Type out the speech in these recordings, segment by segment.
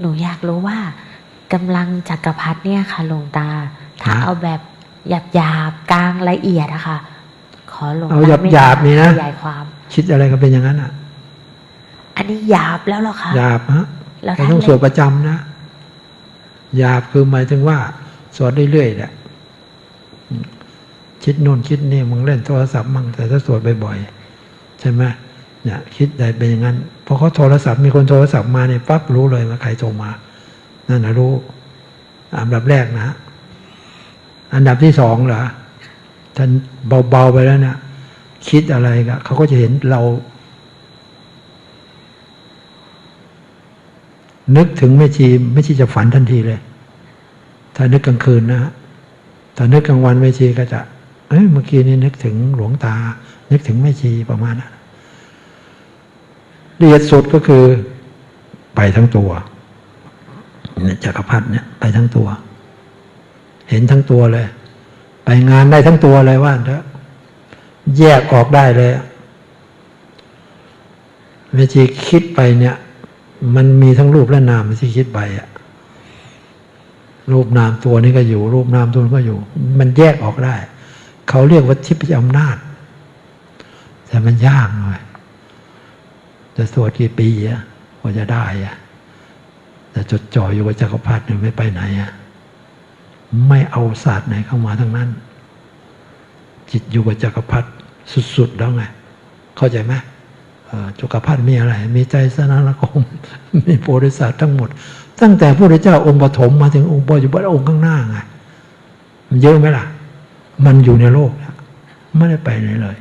หนูอยากรู้ว่ากำลังจักรพรรดิเนี่ยค่ะหลวงตา ถ้าฮะเอาแบบหยาบหยาบๆกลางละเอียดอะค่ะ ขอหลวงเอาตาหยาบไม่หยาบนี่นะขยายความ คิดอะไรก็เป็นอย่างนั้นอะ อันนี้หยาบแล้วเหรอคะหยาบฮะแล้วแต่ท่านต้องสวดเลยประจำนะหยาบคือหมายถึงว่า สวดเรื่อยๆแหละอืมคิดโน่นคิดนี่มึงเล่นโทรศัพท์มั่งแต่ถ้าสวดบ่อยๆใช่ไหม เนี่ยคิดอะไรเป็นอย่างนั้นพอเขาโทรศัพท์มีคนโทรศัพท์มาเนี่ยปั๊บรู้เลยว่าใครโทรมา นั่นนะรู้อันดับแรกนะ อันดับที่สองเหรอท่านเบาๆไปแล้วเนี่ยคิดอะไรก็เขาก็จะเห็นเรา นึกถึงแม่ชีแม่ชีจะฝันทันทีเลย ถ้านึกกลางคืนนะฮะถ้านึกกลางวันแม่ชีก็จะเอ้ยเมื่อกี้นี่นึกถึงหลวงตา นึกถึงแม่ชีประมาณนั้น ละเอียดสุดก็คือไปทั้งตัวเนี่ยจักรพรรดิเนี่ยไปทั้งตัว เห็นทั้งตัวเลย ไปงานได้ทั้งตัวเลยว่าเถอะแยกออกได้เลยแม่ชีคิดไปเนี่ย มันมีทั้งรูปและนามที่คิดไปอะรูปนามตัวนี้ก็อยู่ รูปนามตัวนี้ก็อยู่ มันแยกออกได้ เขาเรียกว่าทิพยอำนาจ แต่มันยากหน่อย จะสวดกี่ปีอะกว่าจะได้อะแต่จดจ่ออยู่กับจักรพรรดิไม่ไปไหนอะไม่เอาศาสตร์ไหนเข้ามาทั้งนั้น จิตอยู่กับจักรพรรดิสุดๆแล้วไงเข้าใจไหมจักรพรรดิมีอะไร มีใจสนานคมมีโพธิสัตว์ทั้งหมด ตั้งแต่พระพุทธเจ้าองค์ปฐมมาถึงองค์ปัจจุบันองค์ข้างหน้าไงมันเยอะไหมล่ะ มันอยู่ในโลก ไม่ได้ไปไหนเลย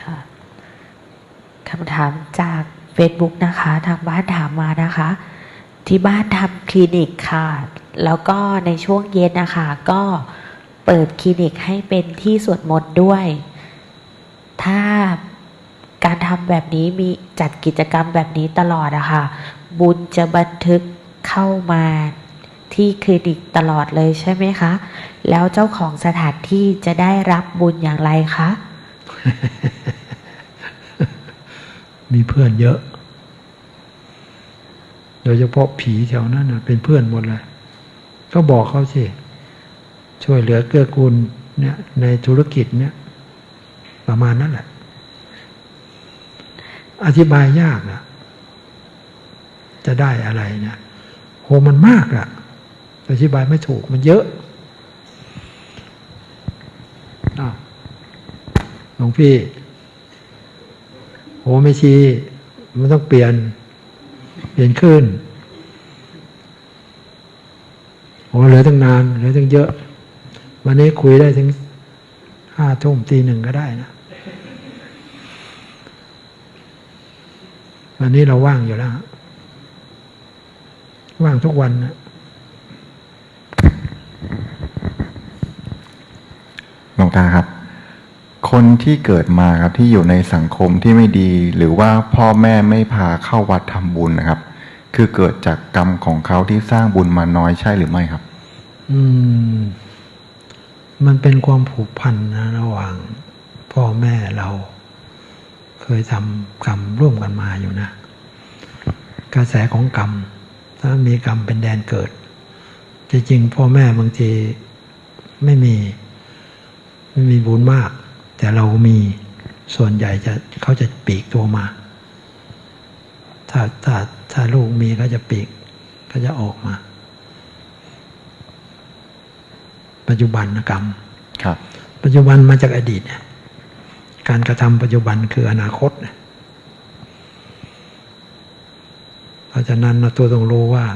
ค่ะคำถามจาก Facebook นะคะ ทางบ้านถามมานะคะ ที่บ้านทำคลินิกค่ะ แล้วก็ในช่วงเย็นนะคะ ก็เปิดคลินิกให้เป็นที่สวดมนต์ด้วย ถ้าการทำแบบนี้มีจัดกิจกรรมแบบนี้ตลอดอะค่ะ บุญจะบันทึกเข้ามาที่คลินิกตลอดเลยใช่ไหมคะ แล้วเจ้าของสถานที่จะได้รับบุญอย่างไรคะ มีเพื่อนเยอะ โดยเฉพาะผีแถวนั้นนะเป็นเพื่อนหมดเลยก็บอกเขาสิ ช่วยเหลือเกื้อกูลเนี่ยในธุรกิจเนี่ย ประมาณนั้นแหละ อธิบายยากอะจะได้อะไรเนี่ยโหมันมากอะอธิบายไม่ถูกมันเยอะอ้าวหลวงพี่ โหไม่ชีมันต้องเปลี่ยน เปลี่ยนขึ้นโหเหลือตั้งนานเหลือตั้งเยอะ วันนี้คุยได้ถึงห้าทุ่มตีหนึ่งก็ได้นะวันนี้เราว่างอยู่แล้ว ว่างทุกวันนะหลวงตาครับ คนที่เกิดมาครับที่อยู่ในสังคมที่ไม่ดี หรือว่าพ่อแม่ไม่พาเข้าวัดทำบุญนะครับ คือเกิดจากกรรมของเขาที่สร้างบุญมาน้อยใช่หรือไม่ครับ อืม มันเป็นความผูกพันนะระหว่าง พ่อแม่เรา เคยทำกรรมร่วมกันมาอยู่นะ กระแสของกรรม ถ้ามีกรรมเป็นแดนเกิดจริงๆพ่อแม่บางทีไม่มี ไม่มีบุญมาก แต่เรามีส่วนใหญ่จะเขาจะปีกตัวมา ถ้าถ้าถ้าลูกมีเขาจะปีกเขาจะออกมา ปัจจุบันกรรมครับ ปัจจุบันมาจากอดีตเนี่ยการกระทำปัจจุบันคืออนาคตเนี่ยเพราะฉะนั้นเราตัวต้องรู้ว่า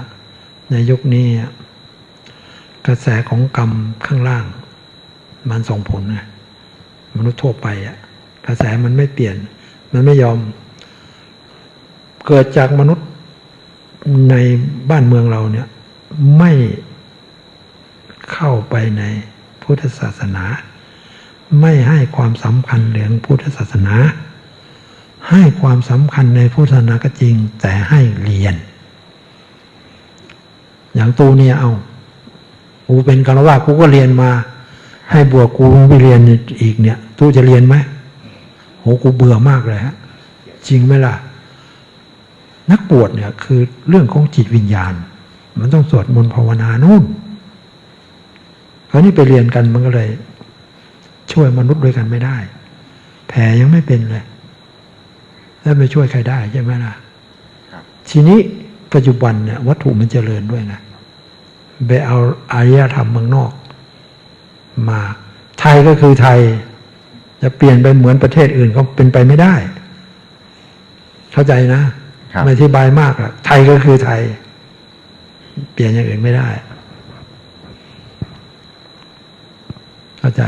ในยุคนี้กระแสของกรรมข้างล่าง มันส่งผลไง มนุษย์ทั่วไปอะกระแสมันไม่เปลี่ยน มันไม่ยอม เกิดจากมนุษย์ในบ้านเมืองเราเนี่ย ไม่เข้าไปในพุทธศาสนา ไม่ให้ความสำคัญเรื่องพุทธศาสนา ให้ความสำคัญในพุทธศาสนาก็จริง แต่ให้เรียน อย่างตูเนี่ยเอากูเป็นกรวากูก็เรียนมา ให้บวกกูไปเรียนอีกเนี่ยตูจะเรียนไหมโหกูเบื่อมากเลยฮะจริงไหมล่ะ นักบวชเนี่ยคือเรื่องของจิตวิญญาณ มันต้องสวดมนต์ภาวนานู่นคราวนี้ไปเรียนกันมันก็เลย ช่วยมนุษย์ด้วยกันไม่ได้ แผลยังไม่เป็นเลย แล้วไปช่วยใครได้ใช่ไหมล่ะครับทีนี้ปัจจุบันเนี่ยวัตถุมันเจริญด้วยนะไปเอาอารยธรรมเมืองนอก มา ไทยก็คือไทย จะเปลี่ยนไปเหมือนประเทศอื่นก็เป็นไปไม่ได้ เข้าใจนะครับไม่อธิบายมากหรอกไทยก็คือไทย เปลี่ยนอย่างอื่นไม่ได้ เข้าใจ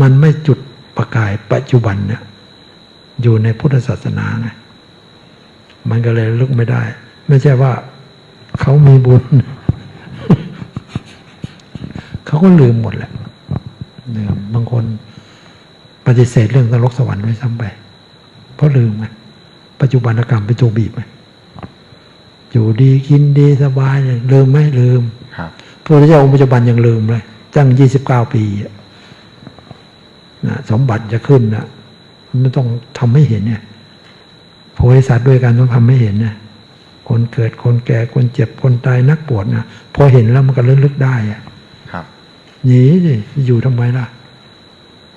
มันไม่จุดประกายปัจจุบันเนี่ยอยู่ในพุทธศาสนาไงมันก็เลยลึกไม่ได้ ไม่ใช่ว่าเขามีบุญ เขาก็ลืมหมดแหละ ลืมบางคนปฏิเสธเรื่องนรกสวรรค์ไว้ซ้ำไป เพราะลืมไงปัจจุบันกรรมเป็นตัวบีบไงอยู่ดีกินดีสบายเนี่ยลืมไหมลืมครับพระพุทธเจ้าองค์ปัจจุบันยังลืมเลยตั้งยี่สิบเก้าปีอะนะสมบัติจะขึ้นนะมันต้องทำให้เห็นเนี่ยโพธิสัตว์ด้วยกันต้องทำให้เห็นนะคนเกิดคนแก่คนเจ็บคนตายนักปวดนะพอเห็นแล้วมันก็ระลึกได้อะครับ หนีสิอยู่ทำไมล่ะ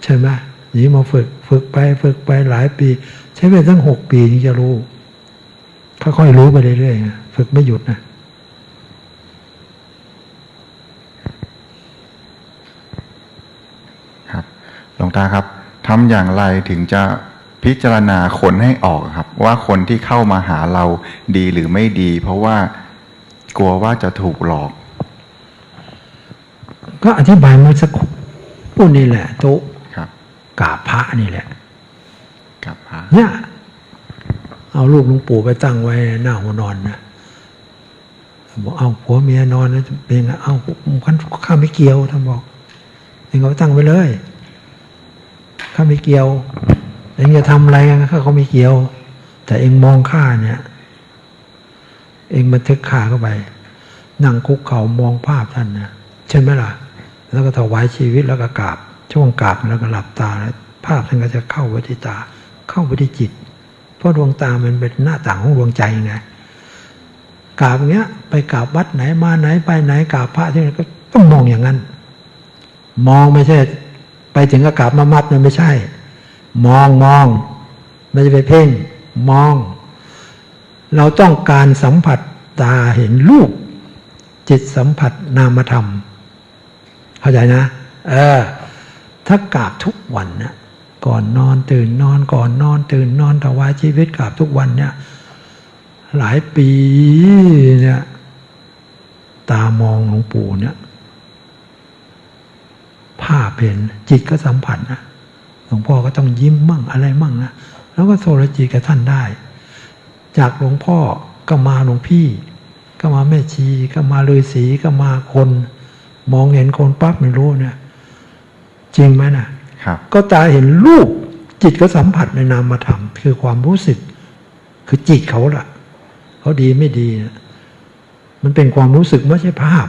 ใช่ไหมหนีมาฝึก ฝึกไป ฝึกไปหลายปี ใช้เวลาตั้งหกปีถึงจะรู้ค่อยๆรู้ไปเรื่อยๆฝึกไม่หยุดนะครับหลวงตาครับทำอย่างไรถึงจะพิจารณาคนให้ออกครับ ว่าคนที่เข้ามาหาเราดีหรือไม่ดี เพราะว่ากลัวว่าจะถูกหลอก ก็อธิบายเมื่อสักครู่นี่แหละโต๊ะครับกราบพระนี่แหละกับพระเนี่ยเอารูปหลวงปู่ไปตั้งไว้หน้าหัวนอนนะบอกเอาผัวเมียนอนนะเป็นไงเอาขันข้าไม่เกี่ยวท่านบอกเองก็ตั้งไว้เลยข้าไม่เกี่ยวเองจะทำอะไรกันข้าเขาไม่เกี่ยว แต่เองมองข้าเนี่ย เองบันทึกข้าเข้าไปนั่งคุกเข่ามองภาพท่านนะใช่ไหมล่ะ แล้วก็ถวายชีวิตแล้วก็กราบ ช่วงกราบแล้วก็หลับตาแล้วภาพท่านก็จะเข้าไปที่ตา เข้าไปที่จิต เพราะดวงตามันเป็นหน้าต่างของดวงใจไงกราบเงี้ย ไปกราบวัดไหนมาไหนไปไหนกราบพระที่ไหนก็ต้องมองอย่างนั้น มองไม่ใช่ ไปถึงก็กราบมามัดมันไม่ใช่ มองมองไม่ใช่ไปเพ่งมอง เราต้องการสัมผัสตาเห็นรูปจิตสัมผัสนามธรรม เข้าใจนะ เออ ถ้ากราบทุกวันนะก่อนนอนตื่นนอนก่อนนอนตื่นนอนถวายชีวิตกราบทุกวันเนี่ย หลายปีเนี่ย ตามองหลวงปู่เนี่ยภาพเห็นจิตก็สัมผัสนะหลวงพ่อก็ต้องยิ้มมั่งอะไรมั่งนะแล้วก็โทรจิตกับท่านได้ จากหลวงพ่อก็มาหลวงพี่ ก็มาแม่ชีก็มาฤาษีก็มาคน มองเห็นคนปั๊บไม่รู้เนี่ยจริงไหมนะครับก็ตาเห็นรูปจิตก็สัมผัสในนามธรรมคือความรู้สึก คือจิตเขาล่ะ เขาดีไม่ดีนะมันเป็นความรู้สึกไม่ใช่ภาพ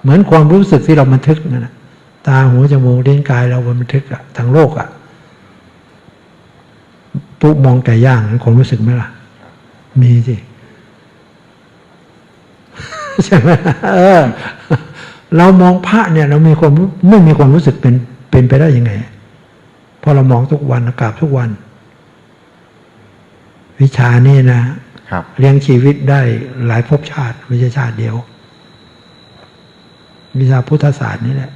เหมือนความรู้สึกที่เราบันทึกนั่นนะตาหูจมูกเลี้ยงกายเราบันทึกอะทางโลกอะปุ๊บมองไก่ย่างนั้นความรู้สึกไหมล่ะ มีสิ ใช่ไหมเออ เรามองพระเนี่ย เรามีความรู้ไม่มีความรู้สึกเป็นเป็นไปได้ยังไงเพราะเรามองทุกวันกราบทุกวัน วิชานี่นะครับเลี้ยงชีวิตได้หลายภพชาติไม่ใช่ชาติเดียว วิชาพุทธศาสตร์นี่แหละ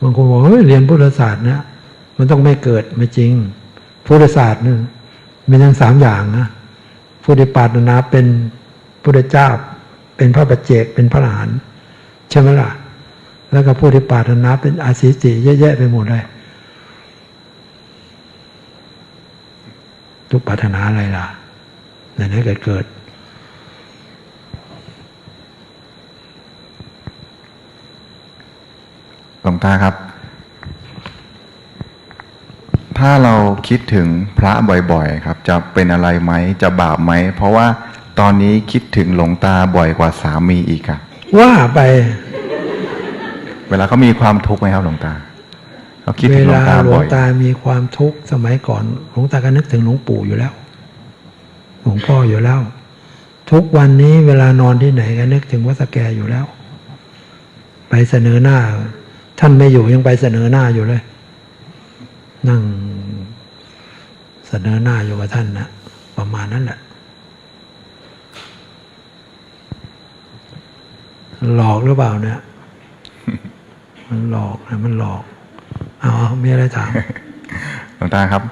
บางคนบอกเฮ้ยเรียนพุทธศาสตร์นะมันต้องไม่เกิดไม่จริง พุทธศาสตร์นี่มีทั้งสามอย่างนะผู้ที่ปรารถนาเป็น พุทธเจ้าเป็นพระปัจเจกเป็นพระอรหันต์ใช่ไหมล่ะ แล้วก็ผู้ที่ปรารถนาเป็นอาศิจิเยอะแยะไปหมดเลย ทุกปรารถนาอะไรล่ะไหนๆเกิดเกิดหลวงตาครับ ถ้าเราคิดถึงพระบ่อยๆ ครับ จะเป็นอะไรไหม จะบาปไหม เพราะว่า ตอนนี้คิดถึงหลวงตาบ่อยกว่าสามีอีกครับว่าไป เวลาเขามีความทุกข์ไหมครับหลวงตาเขาคิดเวถึงหลวลางตาหลวบ่งอยตามีความทุกข์สมัยก่อน หลวงตาก็นึกถึงหลวงปู่อยู่แล้ว หลวงพ่ออยู่แล้ว ทุกวันนี้เวลานอนที่ไหนก็นึกถึงวัดสแกอยู่แล้ว ไปเสนอหน้า ท่านไม่อยู่ยังไปเสนอหน้าอยู่เลย นั่ง เสนอหน้าอยู่กับท่านนะประมาณนั้นแหละ หลอกหรือเปล่าเนี่ย มันหลอกนะมันหลอกเอาเอามีอะไรถามหลวงตาครับ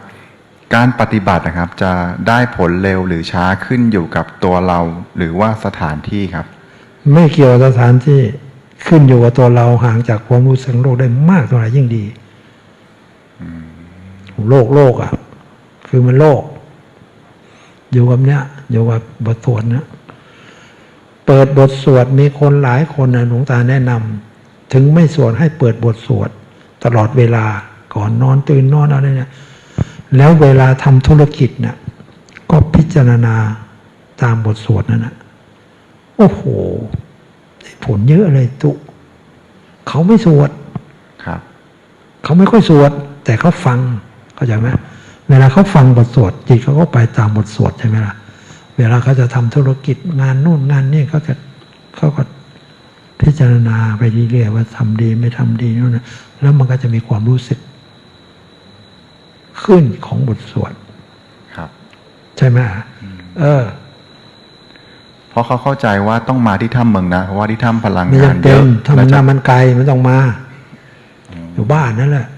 การปฏิบัตินะครับ จะได้ผลเร็วหรือช้าขึ้นอยู่กับตัวเรา หรือว่าสถานที่ครับ ไม่เกี่ยวกับสถานที่ขึ้นอยู่กับตัวเราห่างจากความรู้สึกโลกได้มากเท่าไหร่ยิ่งดีโลกโลกอะ คือมันโลก อยู่กับเนี้ยอยู่กับบทสวดเนี้ย เปิดบทสวดมีคนหลายคนนะหลวงตาแนะนำถึงไม่สวดให้เปิดบทสวดตลอดเวลาก่อนนอนตื่นนอนอะไรเนี่ยแล้วเวลาทำธุรกิจเนี่ยก็พิจารณาตามบทสวดนั่นนะโอ้โหได้ผลเยอะเลยตุ เขาไม่สวดครับ เขาไม่ค่อยสวด แต่เขาฟังเข้าใจไหมเวลาเขาฟังบทสวดจิตเขาก็ไปตามบทสวดใช่ไหมล่ะ เวลาเขาจะทำธุรกิจงานนู่นงานนี่เขาจะเขาก็พิจารณาไปเรื่อยๆว่าทำดีไม่ทำดีนู่นนะแล้วมันก็จะมีความรู้สึก ขึ้นของบทสวดครับ ใช่ไหมเออเพราะเขาเข้าใจว่าต้องมาที่ถ้ำเมืองนะเพราะว่าที่ถ้ำพลังไม่งานจำเยเป็นอะถ้ามันและจะน่ามันไกลมันต้องมา อยู่บ้านนั่นแหละ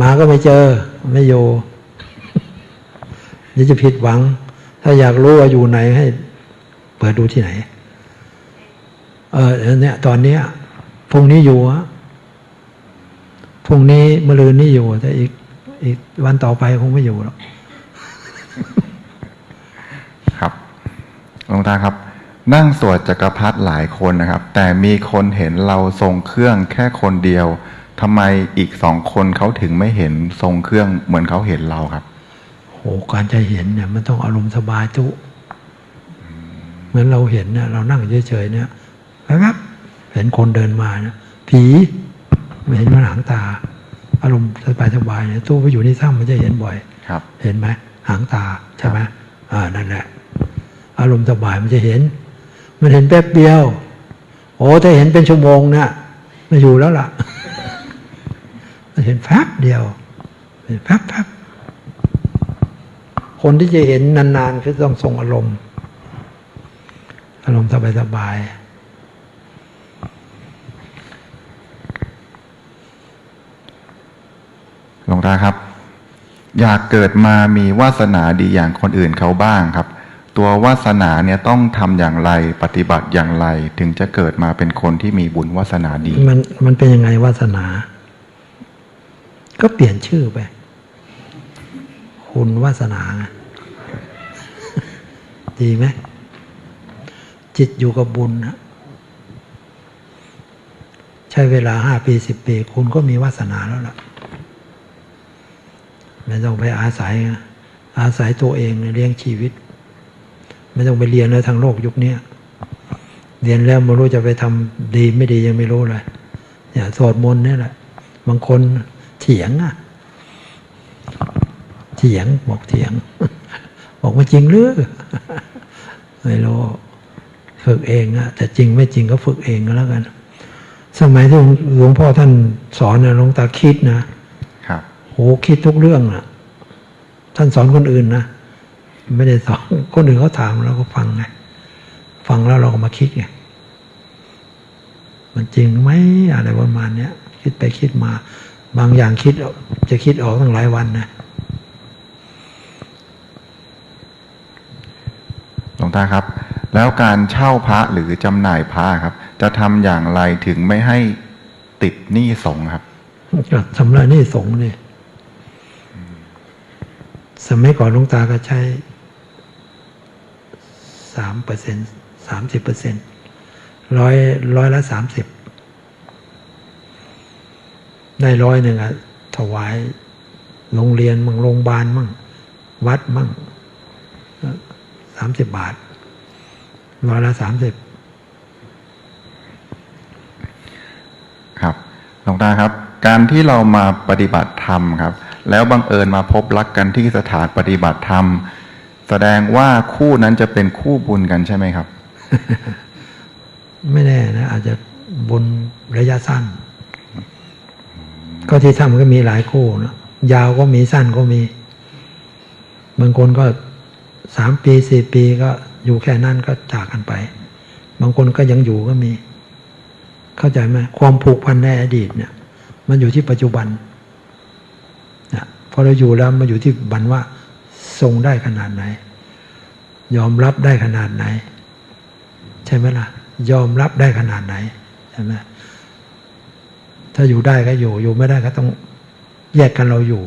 มาก็ไม่เจอ ไม่อยู่ นี่จะผิดหวัง ถ้าอยากรู้ว่าอยู่ไหนให้ เปิดดูที่ไหน เออเนี่ยตอนเนี้ยพรุ่งนี้อยู่อะพรุ่งนี้มะรืนนี่อยู่ แต่อีกอีกวันต่อไปคงไม่อยู่หรอกครับหลวงตาครับ นั่งสวดจักรพรรดิหลายคนนะครับ แต่มีคนเห็นเราทรงเครื่องแค่คนเดียวทำไมอีกสองคนเขาถึงไม่เห็นทรงเครื่องเหมือนเขาเห็นเราครับ โหการจะเห็นเนี่ยมันต้องอารมณ์สบายทุเหมือนเราเห็นเนี่ยเรานั่งเฉยๆเนี่ยแป๊บๆเห็นคนเดินมานะผีไม่เห็นมันหางตา อารมณ์สบายๆเนี่ยตู้ไปอยู่ในถ้ำมันจะเห็นบ่อยครับ เห็นไหมหางตาใช่ไหมอ่านั่นแหละ อารมณ์สบายมันจะเห็น มันเห็นแป๊บเดียว โอ้ถ้าเห็นเป็นชั่วโมงเนี่ยไม่อยู่แล้วล่ะมันเห็นแป๊บเดียวเห็นแป๊บแป๊บ คนที่จะเห็นนานๆคือต้องทรงอารมณ์ อารมณ์สบายสบายๆหลวงตาครับ อยากเกิดมามีวาสนาดีอย่างคนอื่นเขาบ้างครับ ตัววาสนาเนี่ยต้องทำอย่างไรปฏิบัติอย่างไร ถึงจะเกิดมาเป็นคนที่มีบุญวาสนาดี มันมันเป็นยังไงวาสนา ก็เปลี่ยนชื่อไป คุณวาสนา ดีไหมจิตอยู่กับบุญนะใช้เวลาห้าปีสิบปี คุณก็มีวาสนาแล้วล่ะ ไม่ต้องไปอาศัยนะอาศัยตัวเองเลี้ยงชีวิต ไม่ต้องไปเรียนเลยทางโลกยุคนี้เรียนแล้วไม่รู้จะไปทำดีไม่ดียังไม่รู้เลยเนี่ยสวดมนต์นี่แหละ บางคนเถียงอะ ถียง บอกเถียง บอกว่าจริงหรือไม่รู้ฝึกเองอะแต่จริงไม่จริงก็ฝึกเองก็แล้วกัน สมัยที่หลวงพ่อท่านสอนเนี่ยหลวงตาคิดนะครับโหคิดทุกเรื่องอะท่านสอนคนอื่นนะไม่ได้สอนคนอื่นเขาถามเราก็ฟังไงฟังแล้วเราก็มาคิดไงมันจริงไหมอะไรประมาณเนี้ยคิดไปคิดมา บางอย่างคิดออกจะคิดออกตั้งหลายวันนะ หลวง ตาครับ แล้วการเช่าพระหรือจำหน่ายพระครับ จะทำอย่างไรถึงไม่ให้ติดหนี้สงครับก็ทำลายหนี่สงฆ์นี่ยสมัยก่อนหลุงตาก็ใช้สามเปอร์เซ็นสามสิบเปอร์เซ็นร้อยร้อยละสามสิบได้ร้อยหนึ่งอะถวายโรงเรียนมั่งโรงพยาบาลมั่งวัดมั่งสามสิบบาท ร้อยละสามสิบครับหลวงตาครับ การที่เรามาปฏิบัติธรรมครับ แล้วบังเอิญมาพบรักกันที่สถานปฏิบัติธรรม แสดงว่าคู่นั้นจะเป็นคู่บุญกันใช่ไหมครับ ไม่แน่นะ อาจจะบนระยะสั้น ก็ที่ทำก็มีหลายคู่นะยาวก็มีสั้นก็มี บางคนก็สามปีสี่ปีก็ อยู่แค่นั้นก็จากกันไป บางคนก็ยังอยู่ก็มี เข้าใจไหมความผูกพันในอดีตเนี่ย มันอยู่ที่ปัจจุบันนะพอเราอยู่แล้วมาอยู่ที่บันว่า ทรงได้ขนาดไหน ยอมรับได้ขนาดไหน ใช่ไหมล่ะ ยอมรับได้ขนาดไหนใช่ไหมถ้าอยู่ได้ก็อยู่ อยู่ไม่ได้ก็ต้องแยกกันเราอยู่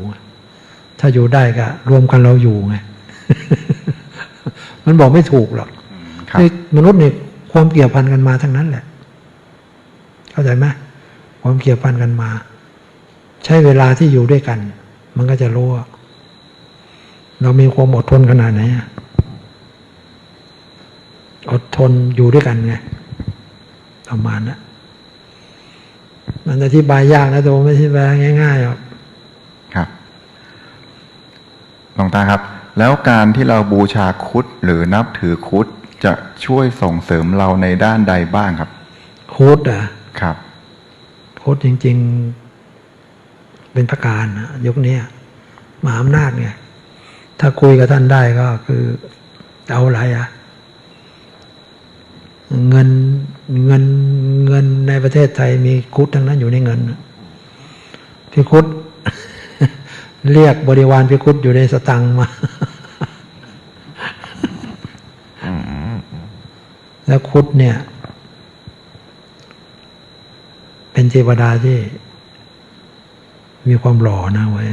ถ้าอยู่ได้ก็ รวมกันเราอยู่ไง มันบอกไม่ถูกหรอกครับคือมนุษย์เนี่ยความเกี่ยวพันกันมาทั้งนั้นแหละ เข้าใจไหมความเกี่ยวพันกันมา ใช้เวลาที่อยู่ด้วยกัน มันก็จะรู้ว่าเรามีความอดทนขนาดไหนอะอดทนอยู่ด้วยกันไงประมาณนะมันอธิบายยากนะแต่ว่าไม่อธิบายง่ายๆหรอกครับหลวงตาครับ แล้วการที่เราบูชาครุดหรือนับถือครุดจะช่วยส่งเสริมเราในด้านใดบ้างครับโค้ดอะครับโค้ดจริง ๆ เป็นประการนะยกเนี้ยมหาอำนาจไงถ้าคุยกับท่านได้ก็คือจะเอาอะไรอะเงินเงินเงินในประเทศไทยมีคุดทั้งนั้นอยู่ในเงินน่ะพี่คุด เรียกบริวารพี่คุดอยู่ในสตังค์มา แล้วคุดเนี่ย เป็นเทวดาที่ มีความหล่อนะเว้ย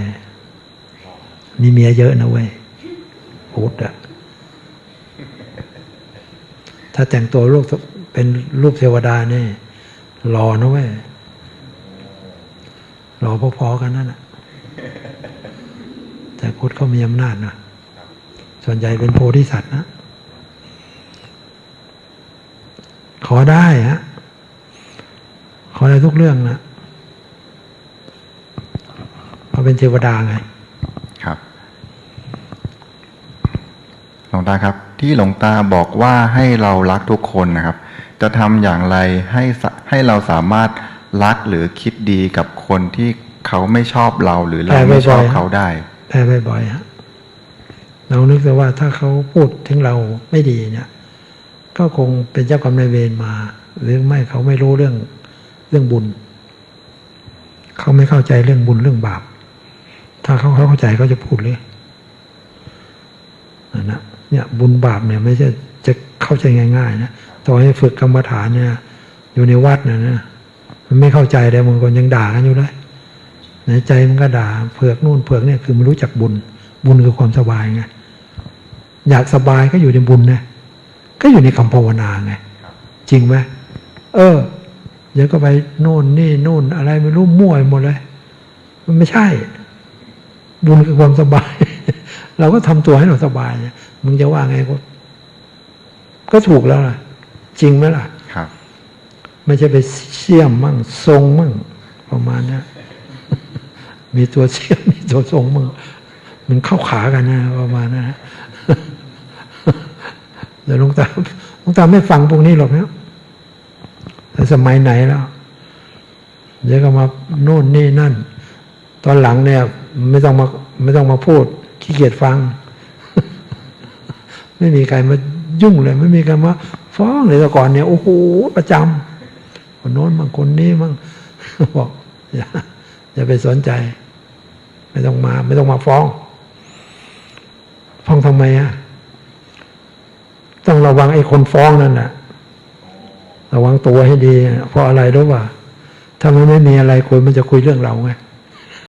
มีเมียเยอะนะเว้ยพุทธอะถ้าแต่งตัวรูปเป็นรูปเทวดาเนี่ยหล่อนะเว้ยหล่อพอๆกันนั่นแหะ แต่พุทธเขามีอำนาจนะส่วนใหญ่เป็นโพธิสัตว์นะ ขอได้ฮะขอได้ทุกเรื่องนะเพราะเป็นเทวดาไง ครับหลวงตาครับ ที่หลวงตาบอกว่าให้เรารักทุกคนนะครับ จะทำอย่างไรให้ให้เราสามารถรักหรือคิดดีกับคนที่เขาไม่ชอบเราหรือเราไม่ชอบเขาได้ แพ้บ่อยๆฮะเรานึกแต่ว่าถ้าเขาพูดถึงเราไม่ดีเนี่ย ก็คงเป็นเจ้ากรรมนายเวรมา หรือไม่เขาไม่รู้เรื่องเรื่องบุญ เขาไม่เข้าใจเรื่องบุญเรื่องบาป ถ้าเขาเขาเข้าใจเขาจะพูดเลยนั่นนะเนี่ยบุญบาปเนี่ย ไม่ใช่จะเข้าใจง่ายๆนะต่อให้ฝึกกรรมฐานเนี่ย อยู่ในวัดเนี่ยนะมันไม่เข้าใจเลยบางคนยังด่ากันอยู่เลย ในใจมันก็ด่าเผือกนู่นเผือกเนี่ยคือมันรู้จักบุญ บุญคือความสบายไงอยากสบายก็อยู่ในบุญนะก็อยู่ในคำภาวนาไงจริงไหมเออเดี๋ยวก็ไปโน่นนี่นู่นอะไรไม่รู้มั่วไปหมดเลย มันไม่ใช่ บุญคือความสบาย เราก็ทำตัวให้เราสบายเนี่ยมึงจะว่าไงก็ก็ถูกแล้วล่ะ จริงไหมล่ะ ครับ ไม่ใช่ไปเชี่ยมมั่งทรงมั่งประมาณเนี้ย มีตัวเชี่ยมมีตัวทรงมั่งมันเข้าขากันนะประมาณนั้นนะเดี๋ยวหลุงตาหลุงตาไม่ฟังพวกนี้หรอกนะแต่สมัยไหนแล้ว เดี๋ยวก็มาโน่นนี่นั่น ตอนหลังเนี่ย ไม่ต้องมาไม่ต้องมาพูดขี้เกียจฟัง ไม่มีใครมายุ่งเลย ไม่มีใครมาฟ้องเลยแต่ก่อนเนี่ยโอ้โหประจำคนโน้นบางคนนี้มั่งบอกอย่าอย่าไปสนใจ ไม่ต้องมา ไม่ต้องมาฟ้อง ฟ้องทำไมอะต้องระวังไอ้คนฟ้องนั่นแหละระวังตัวให้ดี เพราะอะไรรู้ป่ะถ้ามันไม่มีอะไรคุยมันจะคุยเรื่องเราไง